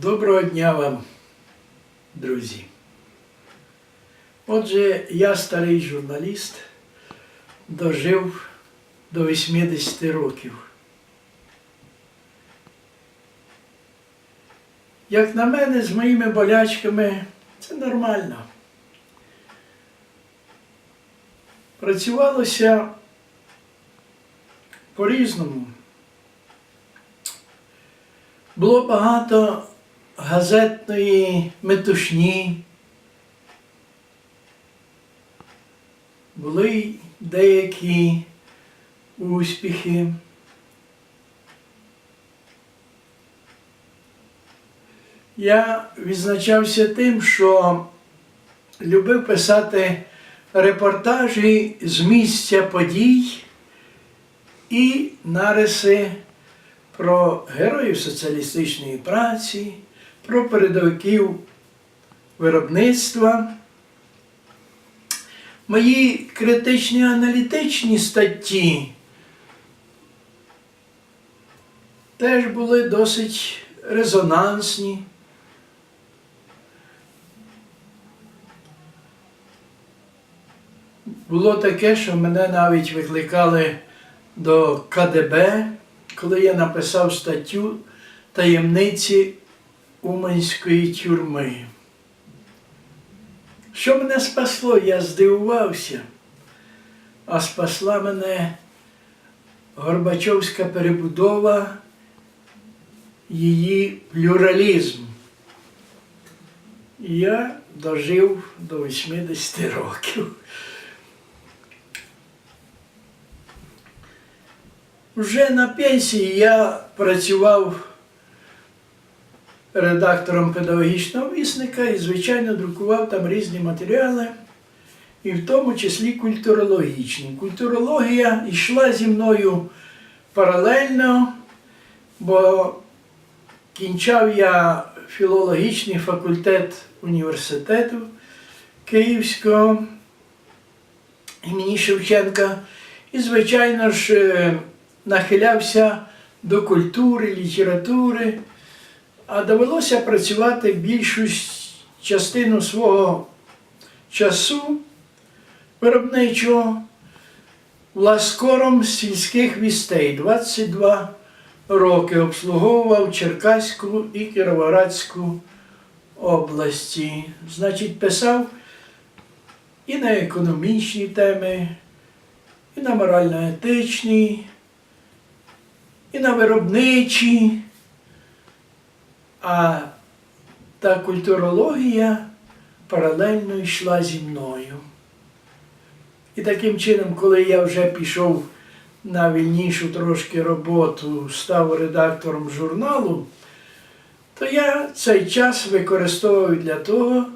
Доброго дня вам, друзі. Отже, я старий журналіст, дожив до 80 років. Як на мене, з моїми болячками це нормально. Працювалося по-різному. Було багато газетної метушні. Були деякі успіхи. Я відзначався тим, що любив писати репортажі з місця подій і нариси про героїв соціалістичної праці, про передовиків виробництва. Мої критичні аналітичні статті теж були досить резонансні. Було таке, що мене навіть викликали до КДБ, коли я написав статтю таємниці Уманської тюрми. Що мене спасло, я здивувався, а спасла мене Горбачовська перебудова, її плюралізм. Я дожив до 80 років. Вже на пенсії я працював редактором педагогічного вісника і, звичайно, друкував там різні матеріали, і в тому числі культурологічні. Культурологія йшла зі мною паралельно, бо кінчав я філологічний факультет університету Київського імені Шевченка. І, звичайно ж, е, нахилявся до культури, літератури, а довелося працювати більшу частину свого часу виробничого ласкором сільських вістей. 22 роки обслуговував Черкаську і Кіровоградську області. Значить, писав і на економічні теми, і на морально-етичні, і на виробничі, а та культурологія паралельно йшла зі мною. І таким чином, коли я вже пішов на вільнішу трошки роботу, став редактором журналу, то я цей час використовував для того,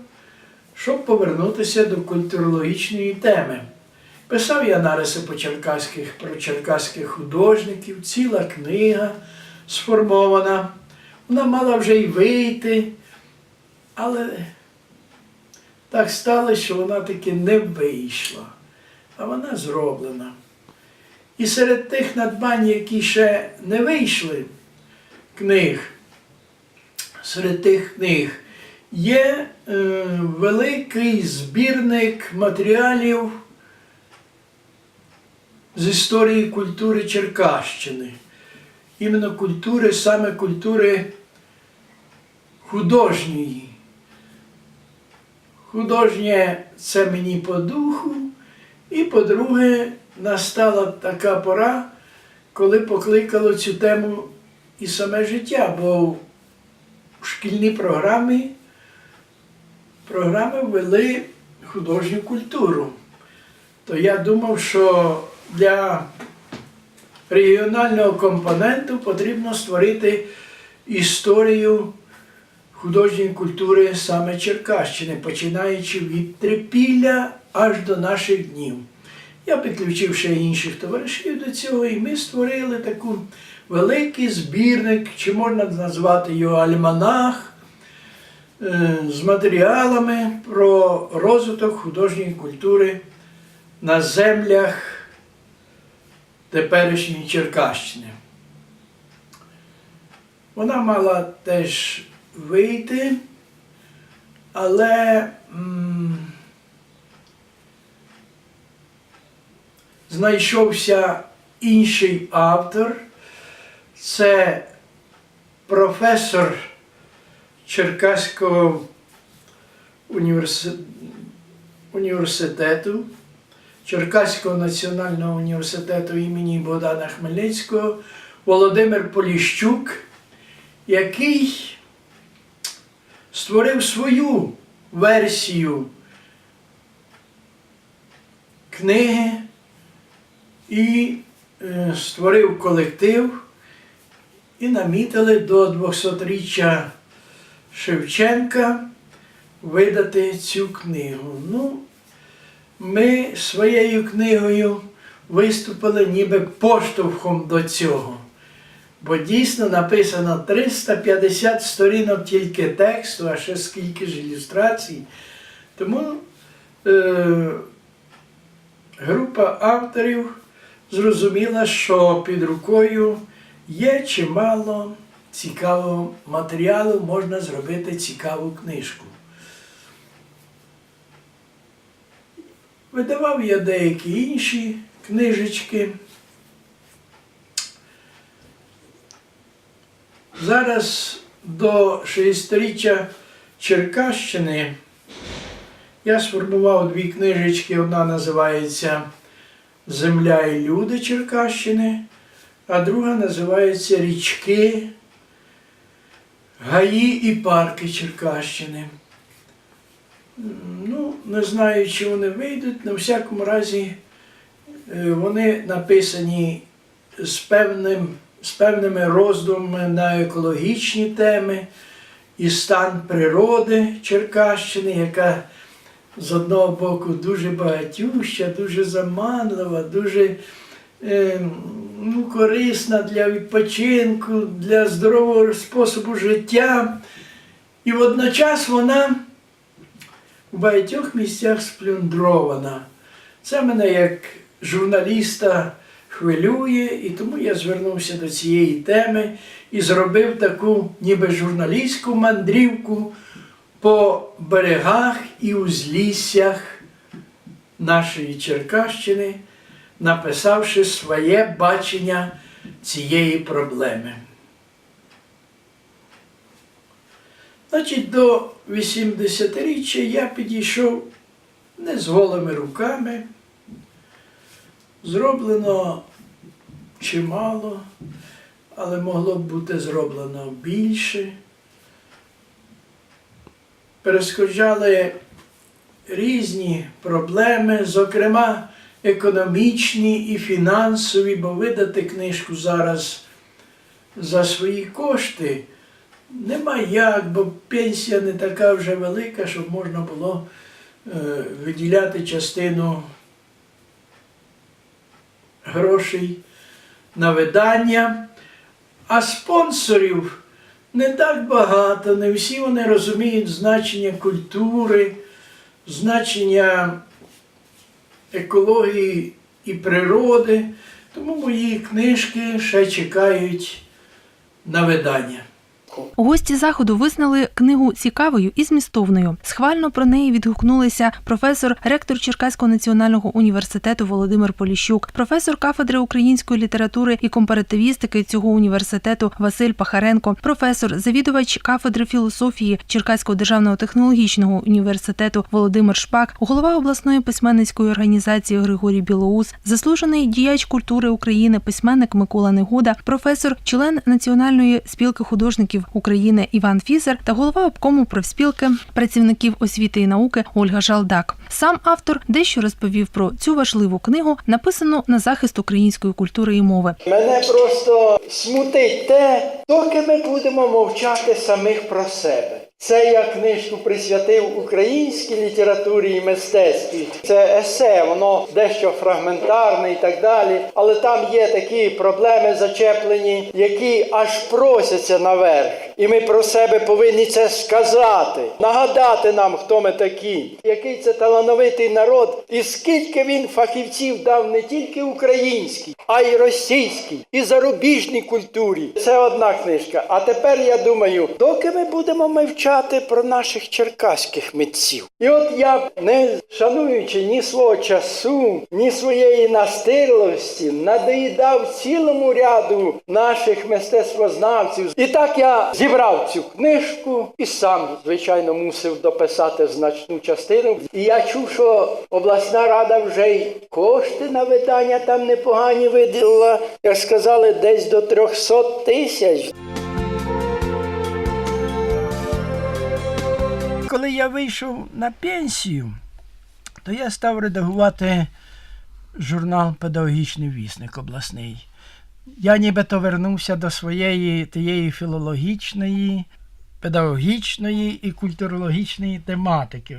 щоб повернутися до культурологічної теми. Писав я нариси по черкаських, про черкаських художників, ціла книга сформована. Вона мала вже й вийти, але так сталося, що вона таки не вийшла, а вона зроблена. І серед тих надбань, які ще не вийшли книг, серед тих книг є е, великий збірник матеріалів з історії культури Черкащини. Іменно культури, саме культури художньої. Художнє це мені по духу, і по-друге, настала така пора, коли покликало цю тему і саме життя, бо в шкільній програмі програми ввели художню культуру. То я думав, що для регіонального компоненту потрібно створити історію художньої культури саме Черкащини, починаючи від Трипілля аж до наших днів. Я підключив ще інших товаришів до цього, і ми створили таку великий збірник, чи можна назвати його альманах, е, з матеріалами про розвиток художньої культури на землях теперішньої Черкащини. Вона мала теж вийти, але м, знайшовся інший автор. Це професор Черкаського універси- університету, Черкаського національного університету імені Богдана Хмельницького Володимир Поліщук, який створив свою версію книги і е, створив колектив і намітили до 200-річчя Шевченка видати цю книгу. Ну, ми своєю книгою виступили ніби поштовхом до цього. Бо дійсно написано 350 сторінок тільки тексту, а ще скільки ж ілюстрацій. Тому е, група авторів зрозуміла, що під рукою є чимало цікавого матеріалу, можна зробити цікаву книжку. Видавав я деякі інші книжечки. Зараз до 60-річчя Черкащини я сформував дві книжечки. Одна називається Земля і люди Черкащини, а друга називається Річки, Гаї і парки Черкащини. Ну, не знаю, чи вони вийдуть, на всякому разі е, вони написані з, певним, з певними роздумами на екологічні теми і стан природи Черкащини, яка з одного боку дуже багатюща, дуже заманлива, дуже е, ну, корисна для відпочинку, для здорового способу життя. І водночас вона в багатьох місцях сплюндрована. Це мене як журналіста хвилює, і тому я звернувся до цієї теми і зробив таку ніби журналістську мандрівку по берегах і узліссях нашої Черкащини, написавши своє бачення цієї проблеми. Значить, до 80-річчя я підійшов не з голими руками. Зроблено чимало, але могло б бути зроблено більше. Перешкоджали різні проблеми, зокрема економічні і фінансові, бо видати книжку зараз за свої кошти нема як, бо пенсія не така вже велика, щоб можна було е, виділяти частину грошей на видання. А спонсорів не так багато, не всі вони розуміють значення культури, значення екології і природи. Тому мої книжки ще чекають на видання. Гості заходу визнали книгу цікавою і змістовною. Схвально про неї відгукнулися професор, ректор Черкаського національного університету Володимир Поліщук, професор кафедри української літератури і компаративістики цього університету Василь Пахаренко, професор, завідувач кафедри філософії Черкаського державного технологічного університету Володимир Шпак, голова обласної письменницької організації Григорій Білоус, заслужений діяч культури України, письменник Микола Негода, професор, член Національної спілки художників України Іван Фізер та голова обкому профспілки працівників освіти і науки Ольга Жалдак. Сам автор дещо розповів про цю важливу книгу, написану на захист української культури і мови. Мене просто смутить те, доки ми будемо мовчати самих про себе. Це я книжку присвятив українській літературі і мистецтві. Це есе, воно дещо фрагментарне і так далі. Але там є такі проблеми зачеплені, які аж просяться наверх. І ми про себе повинні це сказати, нагадати нам, хто ми такі, який це талановитий народ, і скільки він фахівців дав не тільки український, а й російській, і зарубіжній культурі. Це одна книжка. А тепер я думаю, доки ми будемо мовчати про наших черкаських митців. І от я, не шануючи ні свого часу, ні своєї настирлості, надоїдав цілому ряду наших мистецтвознавців. І так я зібрав цю книжку і сам, звичайно, мусив дописати значну частину. І я чув, що обласна рада вже й кошти на видання там непогані виділила, як сказали, десь до 300 тисяч. Коли я вийшов на пенсію, то я став редагувати журнал Педагогічний вісник обласний. Я нібито вернувся до своєї тієї філологічної, педагогічної і культурологічної тематики.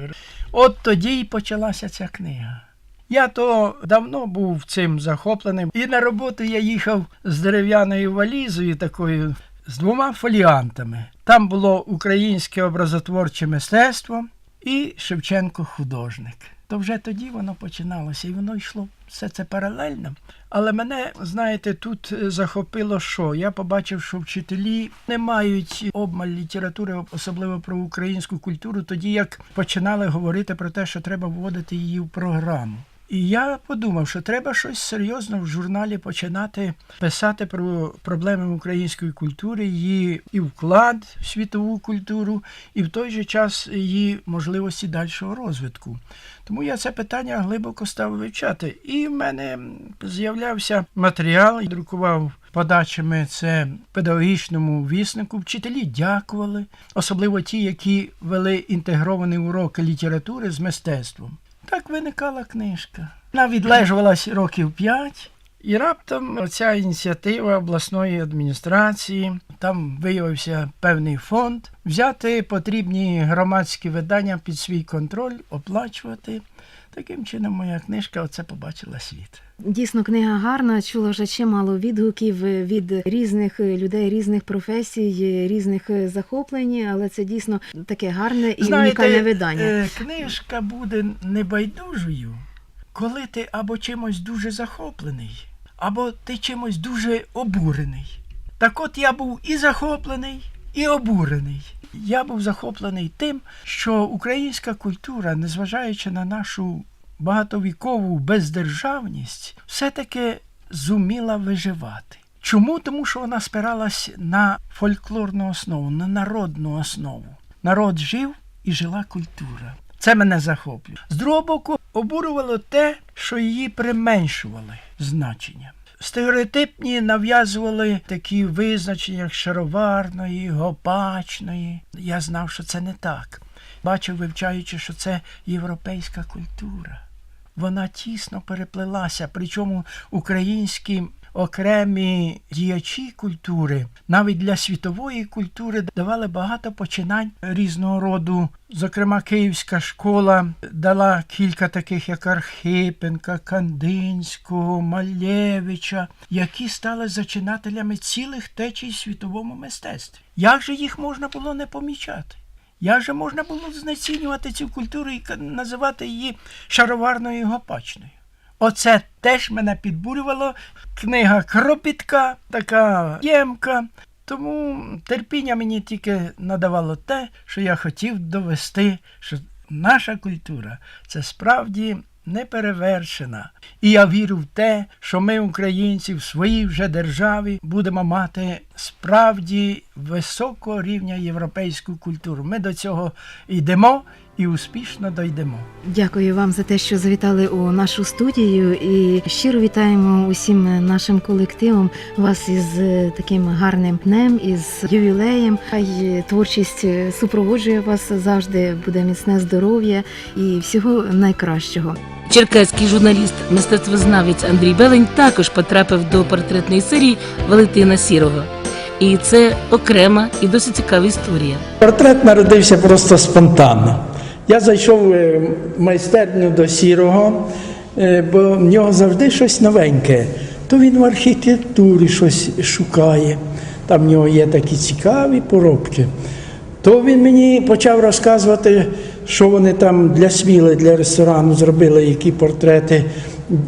От тоді й почалася ця книга. Я то давно був цим захопленим, і на роботу я їхав з дерев'яною валізою такою, з двома фоліантами. Там було українське образотворче мистецтво і Шевченко художник. То вже тоді воно починалося, і воно йшло все це паралельно. Але мене, знаєте, тут е, захопило що? Я побачив, що вчителі не мають обмаль літератури, особливо про українську культуру, тоді як починали говорити про те, що треба вводити її в програму. І я подумав, що треба щось серйозно в журналі починати писати про проблеми української культури, її і вклад в світову культуру, і в той же час її можливості дальшого розвитку. Тому я це питання глибоко став вивчати. І в мене з'являвся матеріал, я друкував подачами це педагогічному віснику. Вчителі дякували, особливо ті, які вели інтегровані уроки літератури з мистецтвом. Так виникала книжка. Вона відлежувалась років п'ять. І раптом оця ініціатива обласної адміністрації, там виявився певний фонд, взяти потрібні громадські видання під свій контроль, оплачувати. Таким чином, моя книжка оце побачила світ. Дійсно, книга гарна. Чула вже чимало відгуків від різних людей, різних професій, різних захоплень, але це дійсно таке гарне і унікальне видання. е, книжка буде небайдужою, коли ти або чимось дуже захоплений, або ти чимось дуже обурений. Так от я був і захоплений, і обурений. Я був захоплений тим, що українська культура, незважаючи на нашу багатовікову бездержавність, все-таки зуміла виживати. Чому? Тому що вона спиралась на фольклорну основу, на народну основу. Народ жив і жила культура. Це мене захоплює. З другого боку, обурювало те, що її применшували значення. Стереотипні нав'язували такі визначення, як шароварної, гопачної. Я знав, що це не так. Бачив, вивчаючи, що це європейська культура. Вона тісно переплелася, причому українські окремі діячі культури, навіть для світової культури давали багато починань різного роду. Зокрема, Київська школа дала кілька таких, як Архипенка, Кандинського, Малєвича, які стали зачинателями цілих течій світовому мистецтві. Як же їх можна було не помічати? Як же можна було знецінювати цю культуру і називати її шароварною гопачною? Оце теж мене підбурювало. Книга кропітка, така ємка. Тому терпіння мені тільки надавало те, що я хотів довести, що наша культура це справді неперевершена. І я вірю в те, що ми, українці, в своїй вже державі будемо мати справді високого рівня європейську культуру. Ми до цього йдемо і успішно дійдемо. Дякую вам за те, що завітали у нашу студію, і щиро вітаємо усім нашим колективом вас із е, таким гарним днем, із ювілеєм. Хай творчість е, супроводжує вас завжди, буде міцне здоров'я і всього найкращого. Черкаський журналіст, мистецтвознавець Андрій Белень також потрапив до портретної серії Валентина Сірого. І це окрема і досить цікава історія. Портрет народився просто спонтанно. Я зайшов е, в майстерню до сірого, е, бо в нього завжди щось новеньке. То він в архітектурі щось шукає. Там в нього є такі цікаві поробки. То він мені почав розказувати, що вони там для сміли, для ресторану зробили, які портрети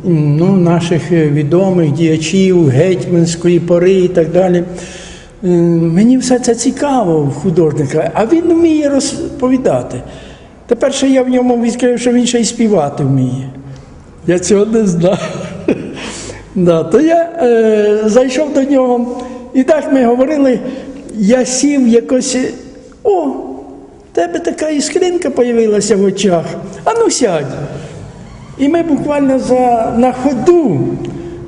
ну, наших е, відомих діячів гетьманської пори і так далі. Мені все це цікаво в художника, а він вміє розповідати. Тепер ще я в ньому відкрив, що він ще й співати вміє. Я цього не знав. Да, то я е, зайшов до нього, і так ми говорили, я сів якось, е, о, в тебе така іскринка з'явилася в очах. А ну сядь. І ми буквально за, на ходу,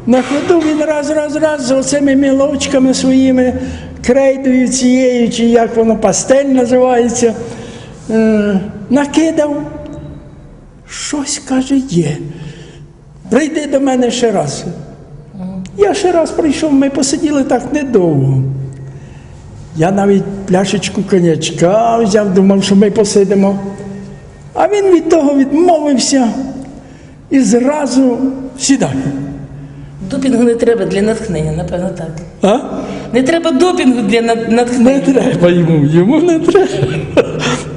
на ходу він раз, раз, раз з оцими мілочками своїми, крейдою цією, чи як воно пастель називається, накидав. Щось каже, є. Прийди до мене ще раз. Я ще раз прийшов, ми посиділи так недовго. Я навіть пляшечку конячка взяв, думав, що ми посидимо. А він від того відмовився і зразу сідай. Допінгу не треба для натхнення, напевно, так. А? Не треба допінгу для нат- Не треба йому, йому не треба.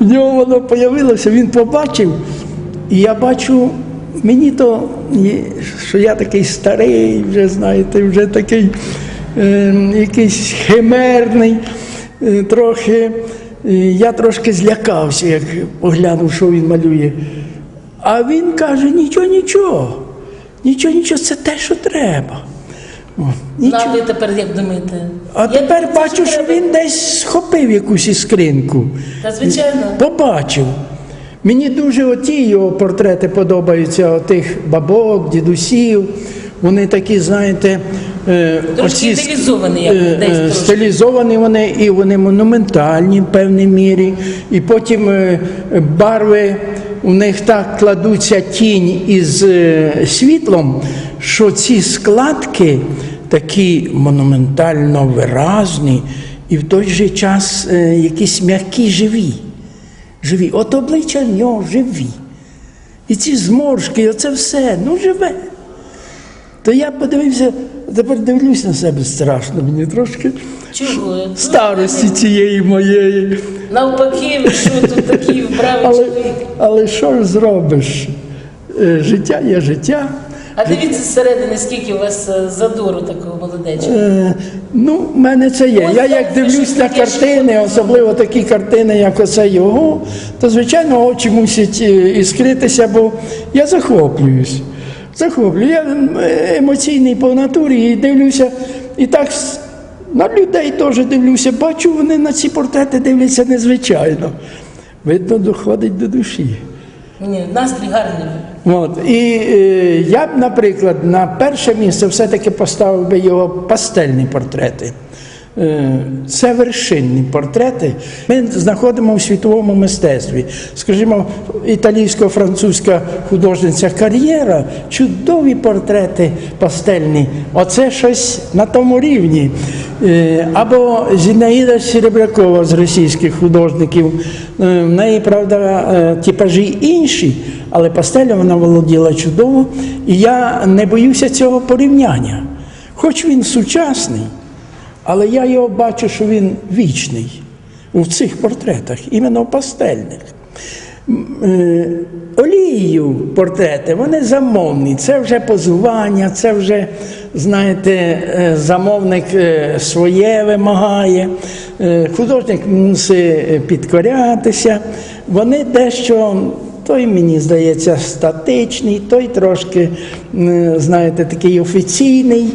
В нього воно появилося, він побачив, і я бачу, мені то, що я такий старий, вже знаєте, вже такий е, якийсь химерний, е, трохи. е, Я трошки злякався, як поглянув, що він малює. А він каже: нічого, нічого, нічого, нічого, це те, що треба. О, Ну, Нічого. а ви тепер як думаєте? А Я тепер це бачу, ж що він десь схопив якусь іскринку. Та звичайно. Побачив. Мені дуже оті його портрети подобаються, отих бабок, дідусів. Вони такі, знаєте, е, оці, стилізовані, як е, десь е, стилізовані вони, і вони монументальні в певній мірі. І потім барви у них так кладуться тінь із е, світлом, що ці складки такі монументально виразні і в той же час е, якісь м'які живі. Живі. От обличчя в нього живі. І ці зморшки, оце все, ну живе. То я подивився, тепер дивлюсь на себе страшно, мені трошки Чого? старості цієї моєї. Навпаки, ви що тут такий вбравий Але, чоловік. але що ж зробиш? Е, Життя є життя. А дивіться зсередини, скільки у вас е, задору такого молодечого. Е, Ну, в мене це є. Ось Я це як дивлюсь на таке, що- картини, особливо такі картини, як оце його, то звичайно очі мусять е, іскритися, бо я захоплююсь. Захоплюю. Я емоційний по натурі і дивлюся, і так с- на людей теж дивлюся. Бачу, вони на ці портрети дивляться незвичайно. Видно, доходить до душі. Ні, настрій гарний. От. І е, я б, наприклад, на перше місце все-таки поставив би його пастельні портрети. Е, Це вершинні портрети. Ми знаходимо в світовому мистецтві. Скажімо, італійсько-французька художниця кар'єра, чудові портрети пастельні. Оце щось на тому рівні. Е, Або Зінаїда Серебрякова з російських художників. Е, В неї, правда, е, типажі інші, але пастелем вона володіла чудово. І я не боюся цього порівняння. Хоч він сучасний, але я його бачу, що він вічний у цих портретах, іменно пастельних. Е, Олією портрети, вони замовні. Це вже позування, це вже, знаєте, е, замовник е, своє вимагає, художник мусить підкорятися. Вони дещо, той, мені здається, статичний, той трошки, знаєте, такий офіційний.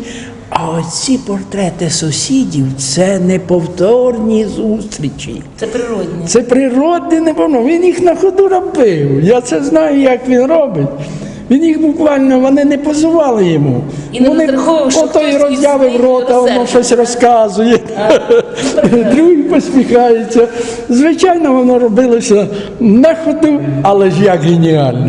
А оці портрети сусідів це неповторні зустрічі. Це природне. Це природне неповно. Він їх на ходу робив. Я це знаю, як він робить. Він їх буквально вони не позували йому. І не вони ото й них рота, воно щось розказує. Другий посміхається. Звичайно, воно робилося на ходу, але ж як геніально.